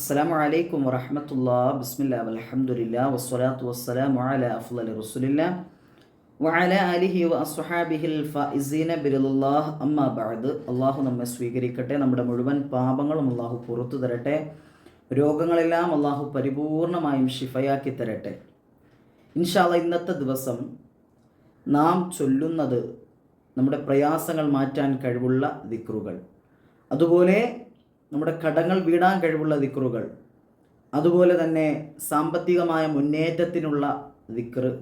അസ്സലാമു അലൈക്കും വറഹമത്തുള്ള ബിസ്മില്ല അലഹമുല്ല വസ്സലാത്തു വസ്സലാമു അല അഫ്ലൽ റസുലില്ല വഅല അലിഹി വസ്ഹാബിഹിൽ ഫൈസീന ബിരുല്ലാഹ് അമ്മ ബഅദ്. അള്ളാഹു നമ്മെ സ്വീകരിക്കട്ടെ നമ്മുടെ മുഴുവൻ പാപങ്ങളും അള്ളാഹു പുറത്തു തരട്ടെ രോഗങ്ങളെല്ലാം അള്ളാഹു പരിപൂർണമായും ഷിഫയാക്കി തരട്ടെ. ഇൻഷാല്ല ഇന്നത്തെ ദിവസം നാം ചൊല്ലുന്നത് നമ്മുടെ പ്രയാസങ്ങൾ മാറ്റാൻ കഴിവുള്ള ദിക്റുകൾ. അതുപോലെ നമ്മുടെ കടങ്ങൾ വീടാൻ കഴിവുള്ള ദിക്റുകൾ. അതുപോലെ തന്നെ സാമ്പത്തികമായ മുന്നേറ്റത്തിനുള്ള ദിക്റ്.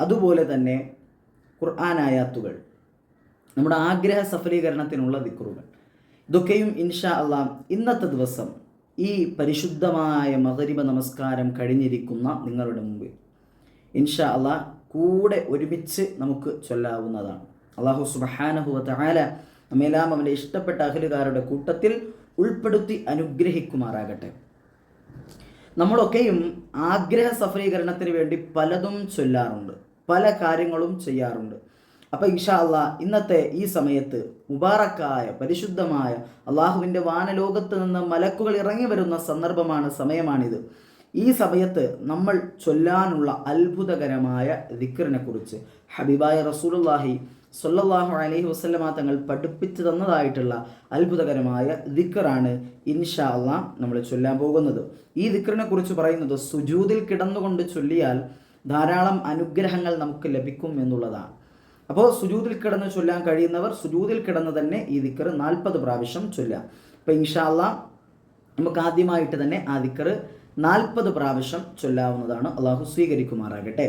അതുപോലെ തന്നെ ഖുർആാനായാത്തുകൾ നമ്മുടെ ആഗ്രഹ സഫലീകരണത്തിനുള്ള ദിക്റുകൾ. ഇതൊക്കെയും ഇൻഷാ അള്ളാം ഇന്നത്തെ ദിവസം ഈ പരിശുദ്ധമായ മകരിബ നമസ്കാരം കഴിഞ്ഞിരിക്കുന്ന നിങ്ങളുടെ മുമ്പിൽ. ഇൻഷാ അള്ളാ കൂടെ ഒരുമിച്ച് നമുക്ക് ചൊല്ലാവുന്നതാണ്. അള്ളാഹു സുബഹാനഹുവ നമ്മെല്ലാം അവന്റെ ഇഷ്ടപ്പെട്ട അഖിലുകാരുടെ കൂട്ടത്തിൽ ഉൾപ്പെടുത്തി അനുഗ്രഹിക്കുമാറാകട്ടെ. നമ്മളൊക്കെയും ആഗ്രഹ സഫലീകരണത്തിന് വേണ്ടി പലതും ചൊല്ലാറുണ്ട്. പല കാര്യങ്ങളും ചെയ്യാറുണ്ട്. അപ്പോൾ അള്ളാ ഇന്നത്തെ ഈ സമയത്ത് മുബാറക്കായ പരിശുദ്ധമായ അള്ളാഹുവിന്റെ വാനലോകത്ത് നിന്ന് മലക്കുകൾ ഇറങ്ങി വരുന്ന സന്ദർഭമാണ് സമയമാണിത്. ഈ സമയത്ത് നമ്മൾ ചൊല്ലാനുള്ള അത്ഭുതകരമായ ദിക്കറിനെ കുറിച്ച് ഹബീബായ റസൂലുല്ലാഹി സൊല്ലാഹു അലഹി വസ്ലമ തങ്ങൾ പഠിപ്പിച്ചു തന്നതായിട്ടുള്ള അത്ഭുതകരമായ ദിക്കറാണ് ഇൻഷാ അള്ളാ നമ്മൾ ചൊല്ലാൻ പോകുന്നത്. ഈ ദിക്കറിനെ കുറിച്ച് പറയുന്നത് സുജൂതിൽ കിടന്നുകൊണ്ട് ചൊല്ലിയാൽ ധാരാളം അനുഗ്രഹങ്ങൾ നമുക്ക് ലഭിക്കും എന്നുള്ളതാണ്. അപ്പോൾ സുജൂതിൽ കിടന്ന് ചൊല്ലാൻ കഴിയുന്നവർ സുജൂതിൽ കിടന്ന് തന്നെ ഈ ദിക്കർ നാൽപ്പത് പ്രാവശ്യം ചൊല്ലാം അപ്പോൾ ഇൻഷാ അള്ളാ നമുക്ക് ആദ്യമായിട്ട് തന്നെ ആ ദിക്കർ നാൽപ്പത് പ്രാവശ്യം ചൊല്ലാവുന്നതാണ്. അള്ളാഹു സ്വീകരിക്കുമാറാകട്ടെ.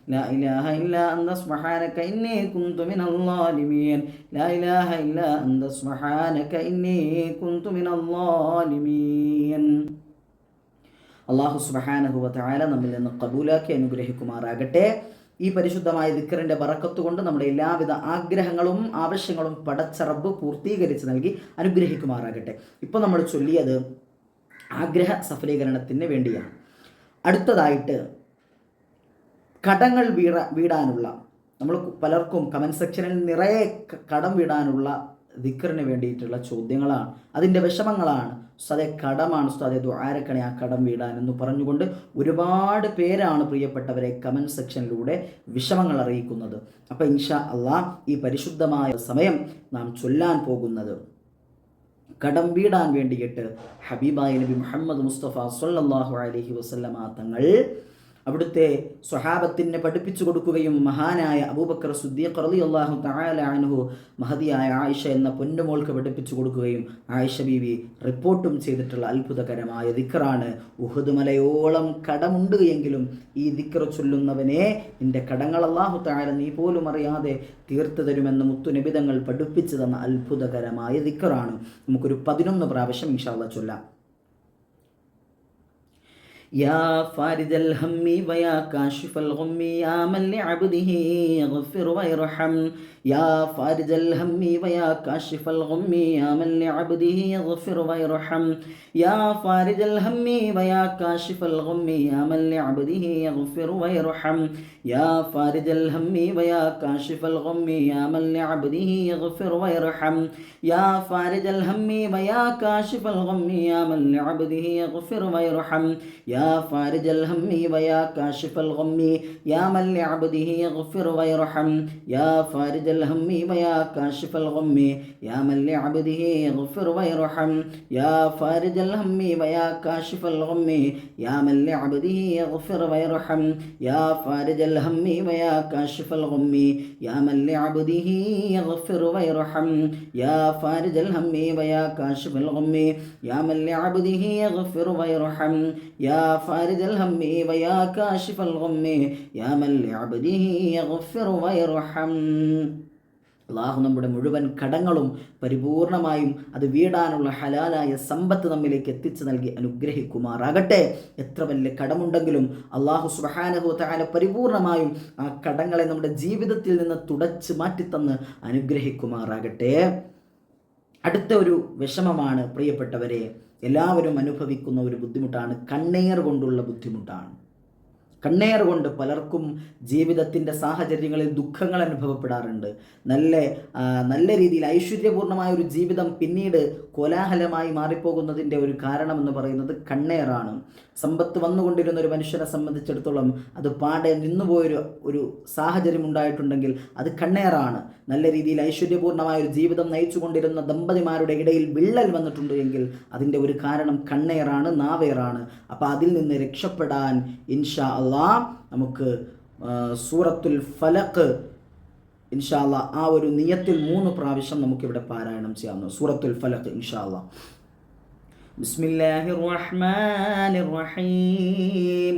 لا إله إلا أنت سبحانك إني كنت من الظالمين لا إله إلا أنت سبحانك إني كنت من الظالمين അള്ളാഹു സുബഹാനഹുവ താല നമ്മിൽ നിന്ന് കബൂലാക്കി അനുഗ്രഹിക്കുമാറാകട്ടെ ഈ പരിശുദ്ധമായ ദിക്കറിൻ്റെ ബറക്കത്ത് കൊണ്ട് നമ്മുടെ എല്ലാവിധ ആഗ്രഹങ്ങളും ആവശ്യങ്ങളും പടച്ച റബ്ബ് പൂർത്തീകരിച്ച് നൽകി അനുഗ്രഹിക്കുമാറാകട്ടെ ഇപ്പോൾ നമ്മൾ ചൊല്ലിയത് ആഗ്രഹ സഫലീകരണത്തിന് വേണ്ടിയാണ് അടുത്തതായിട്ട് കടങ്ങൾ വീട വീടാനുള്ള നമ്മൾ പലർക്കും കമന്റ് സെക്ഷനിൽ നിറയെ കടം വീടാനുള്ള ദിക്കറിന് വേണ്ടിയിട്ടുള്ള ചോദ്യങ്ങളാണ്. അതിന്റെ വിഷമങ്ങളാണ്. ഉസ്താദെ കടമാണ് ഉസ്താദെ ദ്വാരക്കണേ ആ കടം വീടാൻ എന്ന് പറഞ്ഞുകൊണ്ട് ഒരുപാട് പേരാണ് പ്രിയപ്പെട്ടവരെ കമന്റ് സെക്ഷനിലൂടെ വിഷമങ്ങൾ അറിയിക്കുന്നത്. അപ്പം ഇൻഷാ അള്ളാ ഈ പരിശുദ്ധമായ സമയം നാം ചൊല്ലാൻ പോകുന്നത് കടം വീടാൻ വേണ്ടിയിട്ട് ഹബീബായ നബി മുഹമ്മദ് മുസ്തഫ സല്ലല്ലാഹു അലഹി വസല്ലമ തങ്ങൾ അവിടുത്തെ സ്വഹാബത്തിനെ പഠിപ്പിച്ചു കൊടുക്കുകയും മഹാനായ അബൂബക്കർ സുദ്ദീഖ് റളിയല്ലാഹു തആല അൻഹു മഹതിയായ ആയിഷ എന്ന പൊന്നുമോൾക്ക് പഠിപ്പിച്ചു കൊടുക്കുകയും ആയിഷ ബീവി റിപ്പോർട്ടും ചെയ്തിട്ടുള്ള അത്ഭുതകരമായ ദിക്കറാണ് ഉഹുദ് മലയോളം കടമുണ്ട് എങ്കിലും ഈ ദിക്കർ ചൊല്ലുന്നവനെ നിന്റെ കടങ്ങൾ അള്ളാഹു തആല നീ പോലും അറിയാതെ തീർത്തു തരുമെന്ന് മുത്തുനിബിതങ്ങൾ പഠിപ്പിച്ചു തന്ന അത്ഭുതകരമായ ദിക്കറാണ് നമുക്കൊരു പതിനൊന്ന് പ്രാവശ്യം ഇൻഷാല്ല ചൊല്ലാം. يا فارج الهم ويا كاشف الغم يا من لعبده يغفر ويرحم يا فارج الهم ويا كاشف الغم يا من لعبده يغفر ويرحم يا فارج الهم ويا كاشف الغم يا من لعبده يغفر ويرحم يا فارج الهم ويا كاشف الغم يا من لعبده يغفر ويرحم يا فارج الهم ويا كاشف الغم يا من لعبده يغفر ويرحم يا فارج الهم ويا كاشف الغم. يا من لعبده يغفر ويرحم. يا فارج الهم ويا كاشف الغم. يا من لعبده يغفر ويرحم. يا فارج الهم ويا كاشف الغم. يا من لعبده يغفر ويرحم. يا فارج الهم ويا كاشف الغم. يا من لعبده يغفر ويرحم. يا فارج الهم ويا كاشف الغم. يا من لعبده يغفر ويرحم. يا فارج الهم ويا كاشف الغم يا من لعبده يغفر ويرحم അള്ളാഹു നമ്മുടെ മുഴുവൻ കടങ്ങളും പരിപൂർണമായും അത് വീടാനുള്ള ഹലാലായ സമ്പത്ത് നമ്മിലേക്ക് എത്തിച്ചു നൽകി അനുഗ്രഹിക്കുമാറാകട്ടെ എത്ര വലിയ കടമുണ്ടെങ്കിലും അള്ളാഹു സുബഹാനഹു താല പരിപൂർണമായും ആ കടങ്ങളെ നമ്മുടെ ജീവിതത്തിൽ നിന്ന് തുടച്ച് മാറ്റിത്തന്ന് അനുഗ്രഹിക്കുമാറാകട്ടെ അടുത്ത ഒരു വിഷമമാണ് പ്രിയപ്പെട്ടവരെ എല്ലാവരും അനുഭവിക്കുന്ന ഒരു ബുദ്ധിമുട്ടാണ് കണ്ണീർ കൊണ്ടുള്ള ബുദ്ധിമുട്ടാണ്. കണ്ണേർ കൊണ്ട് പലർക്കും ജീവിതത്തിന്റെ സാഹചര്യങ്ങളിൽ ദുഃഖങ്ങൾ അനുഭവപ്പെടാറുണ്ട്. നല്ല നല്ല രീതിയിൽ ഐശ്വര്യപൂർണമായ ഒരു ജീവിതം പിന്നീട് കോലാഹലമായി മാറിപ്പോകുന്നതിന്റെ ഒരു കാരണം എന്ന് പറയുന്നത് കണ്ണേറാണ്. സമ്പത്ത് വന്നുകൊണ്ടിരുന്ന ഒരു മനുഷ്യനെ സംബന്ധിച്ചിടത്തോളം അത് പാടെ നിന്നുപോയൊരു ഒരു സാഹചര്യം ഉണ്ടായിട്ടുണ്ടെങ്കിൽ അത് കണ്ണേറാണ്. നല്ല രീതിയിൽ ഐശ്വര്യപൂർണമായ ഒരു ജീവിതം നയിച്ചുകൊണ്ടിരുന്ന ദമ്പതിമാരുടെ ഇടയിൽ വിള്ളൽ വന്നിട്ടുണ്ട് എങ്കിൽ അതിന്റെ ഒരു കാരണം കണ്ണേറാണ് നാവേറാണ്. അപ്പോൾ അതിൽ നിന്ന് രക്ഷപ്പെടാൻ ഇൻഷാ ഇൻഷാല്ല നമുക്ക് സൂറത്തുൽ ഫലക്ക് ഇൻഷാല്ല ആ ഒരു നിയത്തിൽ മൂന്ന് പ്രാവശ്യം നമുക്കിവിടെ പാരായണം ചെയ്യാവുന്നു. സൂറത്തുൽ ഫലക്ക് ഇൻഷാല്ല ബിസ്മില്ലാഹിർ റഹ്മാനിർ റഹീം.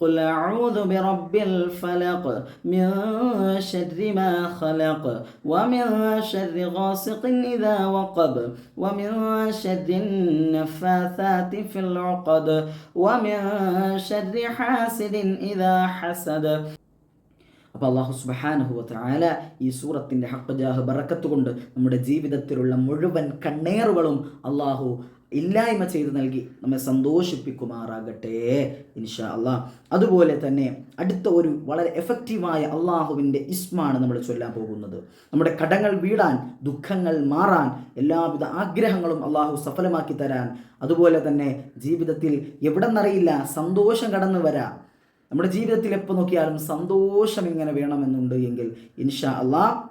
قل أعوذ برب الفلق من شر ما خلق ومن شر غاسق إذا وقب ومن شر النفاثات في العقد ومن شر حاسد إذا حسد അപ്പോൾ അള്ളാഹു സുബഹാനഹുവ തആല ഈ സൂറത്തിൻ്റെ ഹക്കജാഹ് ബറക്കത്ത് കൊണ്ട് നമ്മുടെ ജീവിതത്തിലുള്ള മുഴുവൻ കണ്ണേറുകളും അള്ളാഹു ഇല്ലായ്മ ചെയ്തു നൽകി നമ്മെ സന്തോഷിപ്പിക്കുമാറാകട്ടെ ഇൻഷാ അള്ളാഹ് അതുപോലെ തന്നെ അടുത്ത ഒരു വളരെ എഫക്റ്റീവായ അള്ളാഹുവിന്റെ ഇസ്മാണ് നമ്മൾ ചൊല്ലാൻ പോകുന്നത്. നമ്മുടെ കടങ്ങൾ വീടാൻ ദുഃഖങ്ങൾ മാറാൻ എല്ലാവിധ ആഗ്രഹങ്ങളും അള്ളാഹു സഫലമാക്കി തരാൻ. അതുപോലെ തന്നെ ജീവിതത്തിൽ എവിടെ നിന്നറിയില്ല സന്തോഷം കടന്നു വരാം. നമ്മുടെ ജീവിതത്തിൽ എപ്പോൾ നോക്കിയാലും സന്തോഷം ഇങ്ങനെ വേണമെന്നുണ്ട് എങ്കിൽ ഇൻഷാ അള്ളാ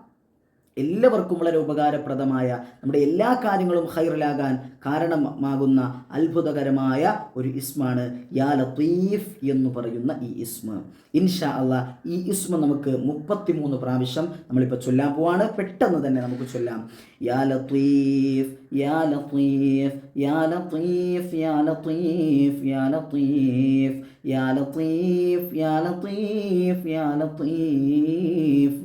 എല്ലാവർക്കും വളരെ ഉപകാരപ്രദമായ നമ്മുടെ എല്ലാ കാര്യങ്ങളും ഹൈറലാകാൻ കാരണമാകുന്ന അത്ഭുതകരമായ ഒരു ഇസ്മാണ് യാ ലത്തീഫ് എന്ന് പറയുന്ന ഈ ഇസ്മ. ഇൻഷാ അള്ളാ ഈ ഇസ്മ നമുക്ക് മുപ്പത്തിമൂന്ന് പ്രാവശ്യം നമ്മളിപ്പോൾ ചൊല്ലാൻ പോവാണ്. പെട്ടെന്ന് തന്നെ നമുക്ക് ചൊല്ലാം. യാ ലത്തീഫ് യാ ലത്തീഫ് യാ ലത്തീഫ് യാ ലത്തീഫ് യാ ലത്തീഫ് യാ ലത്തീഫ് യാ ലത്തീഫ് യാ ലത്തീഫ്.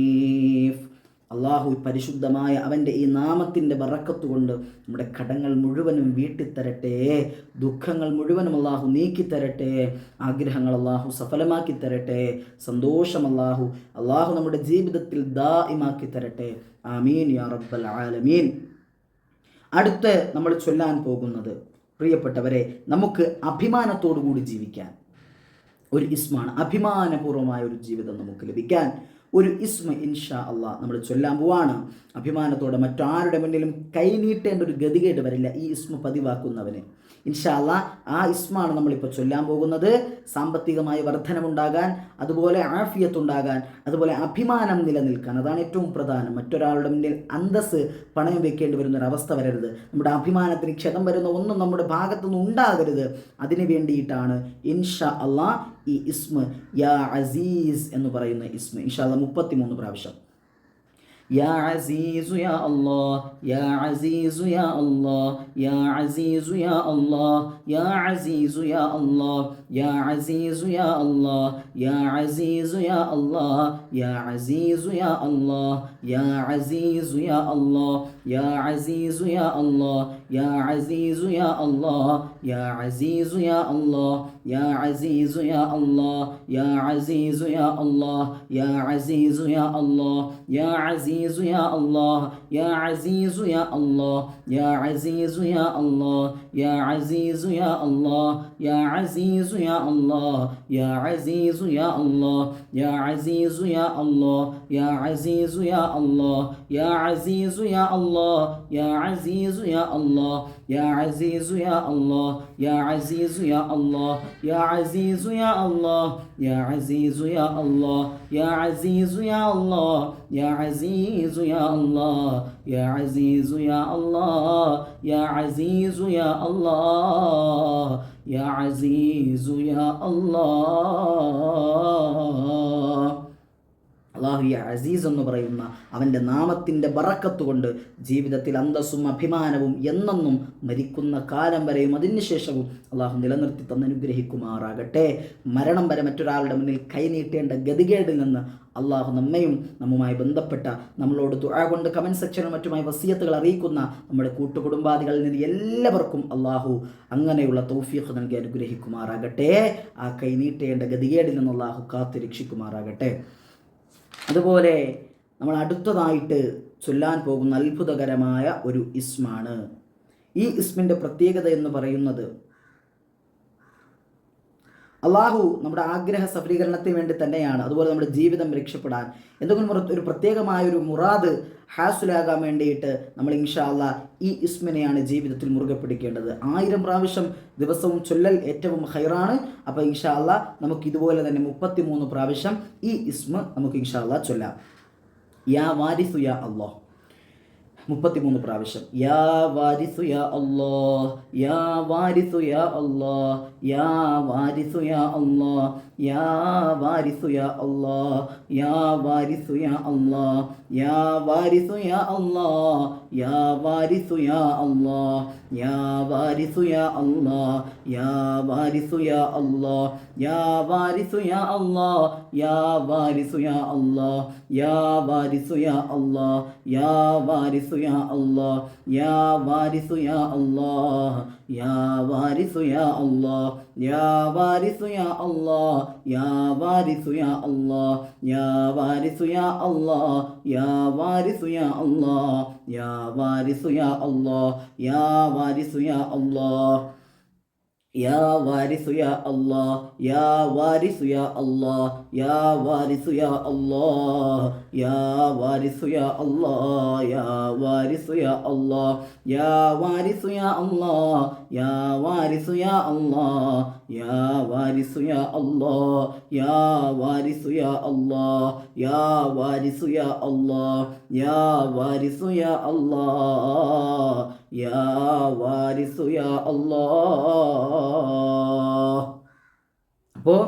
അള്ളാഹു പരിശുദ്ധമായ അവന്റെ ഈ നാമത്തിന്റെ ബറക്കത്ത് കൊണ്ട് നമ്മുടെ കടങ്ങൾ മുഴുവനും വീട്ടിത്തരട്ടെ ദുഃഖങ്ങൾ മുഴുവനും അള്ളാഹു നീക്കിത്തരട്ടെ ആഗ്രഹങ്ങൾ അള്ളാഹു സഫലമാക്കി തരട്ടെ സന്തോഷം അള്ളാഹു അള്ളാഹു നമ്മുടെ ജീവിതത്തിൽ ദാഇമാക്കി തരട്ടെ ആമീൻ യാ റബ്ബൽ ആലമീൻ. അടുത്ത് നമ്മൾ ചൊല്ലാൻ പോകുന്നത് പ്രിയപ്പെട്ടവരെ നമുക്ക് അഭിമാനത്തോടു കൂടി ജീവിക്കാൻ ഒരു ഇസ്മാണ് അഭിമാനപൂർവമായ ഒരു ജീവിതം നമുക്ക് ലഭിക്കാൻ ഒരു ഇസ്മ ഇൻഷാ അള്ളാഹ് നമ്മൾ ചൊല്ലാൻ പോവാണ്. അഭിമാനത്തോടെ മറ്റാരുടെ മുന്നിലും കൈനീട്ടേണ്ട ഒരു ഗതികേട് വരില്ല ഈ ഇസ്മ പതിവാക്കുന്നവന്. ഇൻഷാ അള്ളാഹ് ആ ഇസ്മാണ് നമ്മളിപ്പോൾ ചൊല്ലാൻ പോകുന്നത്. സാമ്പത്തികമായ വർധനമുണ്ടാകാൻ അതുപോലെ ആഫിയത്തുണ്ടാകാൻ അതുപോലെ അഭിമാനം നിലനിൽക്കാൻ. അതാണ് ഏറ്റവും പ്രധാനം. മറ്റൊരാളുടെ മുന്നിൽ അന്തസ് പണയം വെക്കേണ്ടി വരുന്ന ഒരു അവസ്ഥ വരരുത്. നമ്മുടെ അഭിമാനത്തിന് ക്ഷതം വരുന്ന ഒന്നും നമ്മുടെ ഭാഗത്തുനിന്ന് ഉണ്ടാകരുത് അതിനു വേണ്ടിയിട്ടാണ് ഇൻഷാ അള്ളാഹ് ഈ ഇസ്മ യാ അസീസ് എന്ന് പറയുന്ന ഇസ്മ ഇൻഷാല്ല മുപ്പത്തി മൂന്ന് പ്രാവശ്യം യാ അസീസു യാ അല്ലാ യാ അസീസു യാ അല്ലാ യാ അസീസു യാ അല്ലാ യാ അസീസു യാ അല്ലാ യാ അസീസു യാ അല്ലാ യാ അസീസു യാ അല്ലാ യാ അസീസു യാ അല്ലാ യാ അസീസു യാ അല്ലാ യാ അസീസു യാ അല്ലാ يا عزيز يا الله يا عزيز يا الله يا عزيز يا الله يا عزيز يا الله يا عزيز يا الله يا عزيز يا الله يا عزيز يا الله يا عزيز يا الله يا عزيز يا الله يا عزيز يا الله يا عزيز يا الله يا عزيز يا الله يا عزيز يا الله يا عزيز يا الله يا عزيز يا الله. يا عزيز يا الله يا عزيز يا الله يا عزيز يا الله يا عزيز يا الله يا عزيز يا الله يا عزيز يا الله يا عزيز يا الله يا عزيز يا الله يا عزيز يا الله. അള്ളാഹു ഈ അസീസ് എന്ന് പറയുന്ന അവന്റെ നാമത്തിന്റെ ബറക്കത്ത് കൊണ്ട് ജീവിതത്തിൽ അന്തസ്സും അഭിമാനവും എന്നെന്നും മരിക്കുന്ന കാലം വരെയും അതിനുശേഷവും അള്ളാഹു നിലനിർത്തി തന്ന് അനുഗ്രഹിക്കുമാറാകട്ടെ. മരണം വരെ മറ്റൊരാളുടെ മുന്നിൽ കൈനീട്ടേണ്ട ഗതികേടിൽ നിന്ന് അള്ളാഹു നമ്മയും നമ്മുമായി ബന്ധപ്പെട്ട നമ്മളോട് തുഴ കൊണ്ട് കമന്റ് സെക്ഷനും മറ്റുമായി വസീയത്തുകൾ അറിയിക്കുന്ന നമ്മുടെ കൂട്ടുകുടുംബാദികളിൽ നിന്ന് എല്ലാവർക്കും അള്ളാഹു അങ്ങനെയുള്ള തൗഫീഖ് നൽകി അനുഗ്രഹിക്കുമാറാകട്ടെ. ആ കൈനീട്ടേണ്ട ഗതികേടിൽ നിന്ന് അള്ളാഹു കാത്തു രക്ഷിക്കുമാറാകട്ടെ അതുപോലെ നമ്മൾ അടുത്തതായിട്ട് ചൊല്ലാൻ പോകുന്ന അത്ഭുതകരമായ ഒരു ഇസ്മാണ്. ഈ ഇസ്മിന്റെ പ്രത്യേകത എന്ന് പറയുന്നത് അള്ളാഹു നമ്മുടെ ആഗ്രഹ സഫലീകരണത്തിന് വേണ്ടി തന്നെയാണ്. അതുപോലെ നമ്മുടെ ജീവിതം രക്ഷപ്പെടാൻ. എന്തെങ്കിലും ഒരു- പ്രത്യേകമായ ഒരു മുറാദ് ഹാസുലാകാൻ വേണ്ടിയിട്ട് നമ്മൾ ഇൻഷാല്ല ഈ ഇസ്മിനെയാണ് ജീവിതത്തിൽ മുറുകെ പിടിക്കേണ്ടത്. ആയിരം പ്രാവശ്യം ദിവസവും ചൊല്ലൽ ഏറ്റവും ഹൈറാണ് അപ്പോൾ ഇൻഷാല്ല നമുക്ക് ഇതുപോലെ തന്നെ മുപ്പത്തി പ്രാവശ്യം ഈ ഇസ്മ നമുക്ക് ഇൻഷാല്ല ചൊല്ലാം. യാ വാരിസു യാ അള്ളാഹ്. മുപ്പത്തിമൂന്ന് പ്രാവശ്യം. യാ വാരിസു യാ അല്ലോ യാ വാരിസു യാ അല്ലോ യാ വാരിസു യാ അല്ലാ യാ വാരിസു യാ യാ വാരിസു യാ യാ വാരിസു യാ യാ വാരിസു യാ യാ വാരിസു യാ യാ വാരിസു യാ യാ വാരിസു യാ യാ വാരിസു യാ യാ വാരിസു യാ യാ വാരിസു യാ യാ വാരിസു യാ يا وارث يا الله يا وارث يا الله يا وارث يا الله يا وارث يا الله يا وارث يا الله يا وارث يا الله يا وارث يا الله യാ وارث يا الله യാ وارث يا الله യാ وارث يا الله യാ وارث يا الله യാ وارث يا الله യാ وارث يا الله യാ وارث يا الله യാ وارث يا الله യാ وارث يا الله യാ وارث يا الله യാ وارث يا അല്ലാ യാ وارث يا الله അപ്പോൾ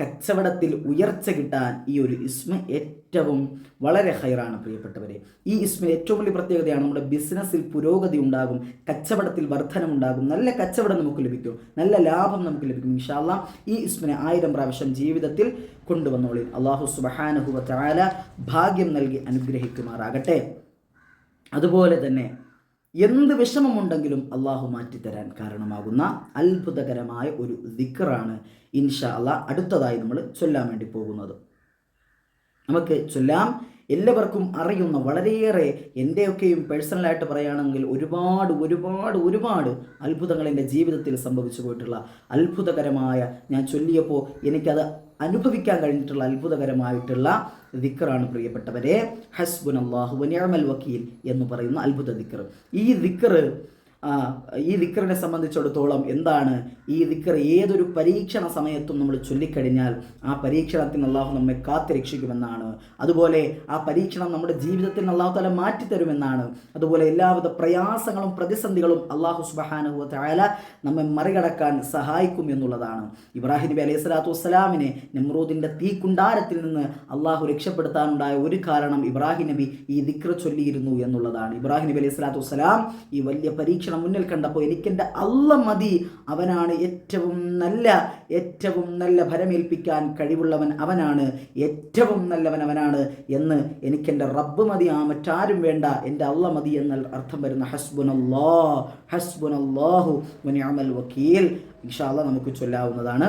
കച്ചവടത്തിൽ ഉയർച്ച കിട്ടാൻ ഈ ഒരു ഇസ്മ ഏറ്റവും വളരെ ഹൈറാണ് പ്രിയപ്പെട്ടവരെ. ഈ ഇസ്മ ഏറ്റവും വലിയ പ്രത്യേകതയാണ് നമ്മുടെ ബിസിനസ്സിൽ പുരോഗതി ഉണ്ടാകും കച്ചവടത്തിൽ വർധനമുണ്ടാകും നല്ല കച്ചവടം നമുക്ക് ലഭിക്കും നല്ല ലാഭം നമുക്ക് ലഭിക്കും. ഇൻഷാല്ല ഈ ഇസ്മിനെ ആയിരം പ്രാവശ്യം ജീവിതത്തിൽ കൊണ്ടുവന്നോളി. അള്ളാഹു സുബഹാനഹുവ ചാല ഭാഗ്യം നൽകി അനുഗ്രഹിക്കുമാറാകട്ടെ. അതുപോലെ തന്നെ എന്ത് വിഷമമുണ്ടെങ്കിലും അള്ളാഹു മാറ്റിത്തരാൻ കാരണമാകുന്ന അത്ഭുതകരമായ ഒരു ദിക്കറാണ് ഇൻഷാ അള്ളാഹ് അടുത്തതായി നമ്മൾ ചൊല്ലാൻ വേണ്ടി പോകുന്നത്. നമുക്ക് ചൊല്ലാം. എല്ലാവർക്കും അറിയുന്ന വളരെയേറെ എന്റെയൊക്കെയും പേഴ്സണലായിട്ട് പറയുകയാണെങ്കിൽ ഒരുപാട് ഒരുപാട് ഒരുപാട് അത്ഭുതങ്ങൾ എന്റെ ജീവിതത്തിൽ സംഭവിച്ചു പോയിട്ടുള്ള അത്ഭുതകരമായ ഞാൻ ചൊല്ലിയപ്പോൾ എനിക്കത് അനുഭവിക്കാൻ കഴിഞ്ഞിട്ടുള്ള അത്ഭുതകരമായിട്ടുള്ള ദിക്കറാണ് പ്രിയപ്പെട്ടവരെ. ഹസ്ബുൻ അള്ളാഹു വനിയമൽ വക്കീൽ എന്ന് പറയുന്ന അത്ഭുത ദിക്കർ ഈ ദിക്കർ ഈ ദിക്കറിനെ സംബന്ധിച്ചിടത്തോളം എന്താണ് ഈ ദിക്കർ ഏതൊരു പരീക്ഷണ സമയത്തും നമ്മൾ ചൊല്ലിക്കഴിഞ്ഞാൽ ആ പരീക്ഷണത്തിന് അള്ളാഹു നമ്മെ കാത്തു രക്ഷിക്കുമെന്നാണ്. അതുപോലെ ആ പരീക്ഷണം നമ്മുടെ ജീവിതത്തിൽ അള്ളാഹു തല മാറ്റിത്തരുമെന്നാണ്. അതുപോലെ എല്ലാവിധ പ്രയാസങ്ങളും പ്രതിസന്ധികളും അള്ളാഹു സുബഹാനുഹു നമ്മെ മറികടക്കാൻ സഹായിക്കും എന്നുള്ളതാണ്. ഇബ്രാഹിം നബി അലൈഹി സ്വലാത്തു വസ്സലാമിനെ നെമ്രൂദിന്റെ തീക്കുണ്ടാരത്തിൽ നിന്ന് അള്ളാഹു രക്ഷപ്പെടുത്താനുണ്ടായ ഒരു കാരണം ഇബ്രാഹിം നബി ഈ ദിക്ര ചൊല്ലിയിരുന്നു എന്നുള്ളതാണ്. ഇബ്രാഹിം നബി അലൈഹി സ്വലാത്തു വസ്സലാം ഈ വലിയ പരീക്ഷണം മുന്നിൽ കണ്ടപ്പോൾ എനിക്കെന്റെ അല്ല മതി. അവനാണ് ഏറ്റവും നല്ല ഏറ്റവും നല്ല ഫലമേൽപ്പിക്കാൻ കഴിവുള്ളവൻ അവനാണ് ഏറ്റവും നല്ലവൻ അവനാണ് എന്ന് എനിക്കെന്റെ റബ്ബ് മതി. ആ മറ്റാരും വേണ്ട എന്റെ അല്ല മതി എന്ന അർത്ഥം വരുന്ന ഹസ്ബുൻ അല്ലാ ഹസ്ബുൻ അള്ളാഹു വനിഅമൽ വക്കീൽ ഇൻഷാല്ല നമുക്ക് ചൊല്ലാവുന്നതാണ്.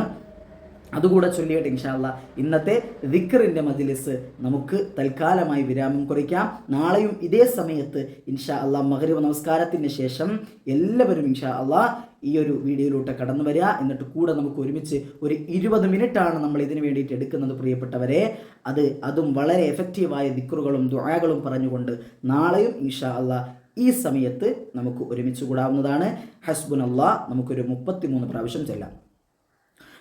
അതുകൂടെ ചൊല്ലിയിട്ട് ഇൻഷാല്ല ഇന്നത്തെ ദിക്കറിന്റെ മജിലിസ് നമുക്ക് തൽക്കാലമായി വിരാമം കുറിക്കാം. നാളെയും ഇതേ സമയത്ത് ഇൻഷാ അള്ളാ മഹരിബ് നമസ്കാരത്തിന് ശേഷം എല്ലാവരും ഇൻഷാ അള്ളാ ഈ ഒരു വീഡിയോയിലൂടെ കടന്നു വരിക. എന്നിട്ട് കൂടെ നമുക്ക് ഒരുമിച്ച് ഒരു ഇരുപത് മിനിറ്റാണ് നമ്മൾ ഇതിനു വേണ്ടിയിട്ട് എടുക്കുന്നത് പ്രിയപ്പെട്ടവരെ. അത് അതും വളരെ എഫക്റ്റീവായ ദിക്കറുകളും ദുആകളും പറഞ്ഞുകൊണ്ട് നാളെയും ഇൻഷാ അള്ളാ ഈ സമയത്ത് നമുക്ക് ഒരുമിച്ച് കൂടാവുന്നതാണ്. ഹസ്ബുൻ അള്ളാ നമുക്കൊരു മുപ്പത്തി മൂന്ന് പ്രാവശ്യം ചെല്ലാം.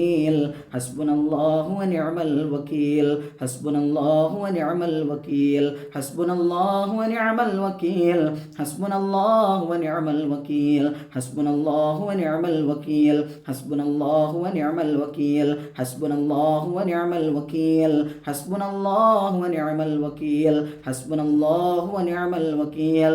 الوكيل. حسبنا الله ونعم الوكيل. حسبنا الله ونعم الوكيل. حسبنا الله ونعم الوكيل. حسبنا الله ونعم الوكيل. حسبنا الله ونعم الوكيل. حسبنا الله ونعم الوكيل. حسبنا الله ونعم الوكيل. حسبنا الله ونعم الوكيل. حسبنا الله ونعم الوكيل.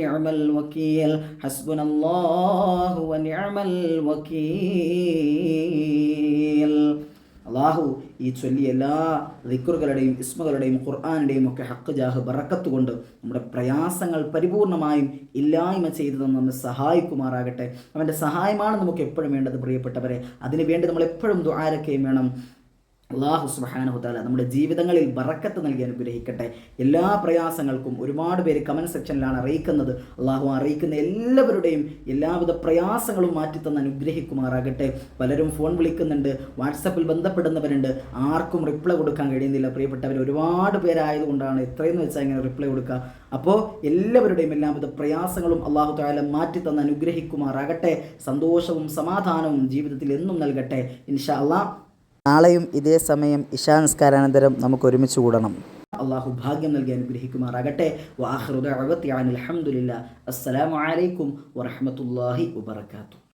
ونعم الوكيل حسبنا الله ونعم الوكيل അള്ളാഹു ഈ ചൊല്ലിയ എല്ലാ ദിക്കറുകളുടെയും ഇസ്മകളുടെയും ഖുർആാനിൻ്റെയും ഒക്കെ ഹക്ക് ജാഹ് ബറക്കത്ത് കൊണ്ട് നമ്മുടെ പ്രയാസങ്ങൾ പരിപൂർണമായും ഇല്ലായ്മ ചെയ്തു തന്ന് നമ്മെ സഹായിക്കുമാറാകട്ടെ അവൻ്റെ സഹായമാണ് നമുക്ക് എപ്പോഴും വേണ്ടത് പ്രിയപ്പെട്ടവരെ അതിനുവേണ്ടി നമ്മൾ എപ്പോഴും ദ്വാരക്കയും വേണം അള്ളാഹു സുബാനഹുത്താല നമ്മുടെ ജീവിതങ്ങളിൽ ബറക്കത്ത് നൽകി അനുഗ്രഹിക്കട്ടെ. എല്ലാ പ്രയാസങ്ങൾക്കും ഒരുപാട് പേര് കമന്റ് സെക്ഷനിലാണ് അറിയിക്കുന്നത്. അള്ളാഹു അറിയിക്കുന്ന എല്ലാവരുടെയും എല്ലാവിധ പ്രയാസങ്ങളും മാറ്റിത്തന്ന് അനുഗ്രഹിക്കുമാറാകട്ടെ. പലരും ഫോൺ വിളിക്കുന്നുണ്ട് വാട്സപ്പിൽ ബന്ധപ്പെടുന്നവരുണ്ട്. ആർക്കും റിപ്ലൈ കൊടുക്കാൻ കഴിയുന്നില്ല. പ്രിയപ്പെട്ടവർ ഒരുപാട് പേരായതുകൊണ്ടാണ് എത്രയെന്ന് വെച്ചാൽ ഇങ്ങനെ റിപ്ലൈ കൊടുക്കുക അപ്പോൾ എല്ലാവരുടെയും എല്ലാവിധ പ്രയാസങ്ങളും അള്ളാഹു താല മാറ്റിത്തന്ന് അനുഗ്രഹിക്കുമാറാകട്ടെ. സന്തോഷവും സമാധാനവും ജീവിതത്തിൽ എന്നും നൽകട്ടെ. ഇൻഷാ അള്ളാഹ് നാളെയും ഇതേ സമയം ഇശാ നിസ്കാരാനന്തരം നമുക്ക് ഒരുമിച്ച് കൂടണം. അള്ളാഹു ഭാഗ്യം നൽകി അനുഗ്രഹിക്കുമാറാകട്ടെ. വാഹൃദ അലഹമുല്ല അസ്സലാമു അലൈക്കും വറഹമത്തല്ലാഹി വബർക്കാത്തു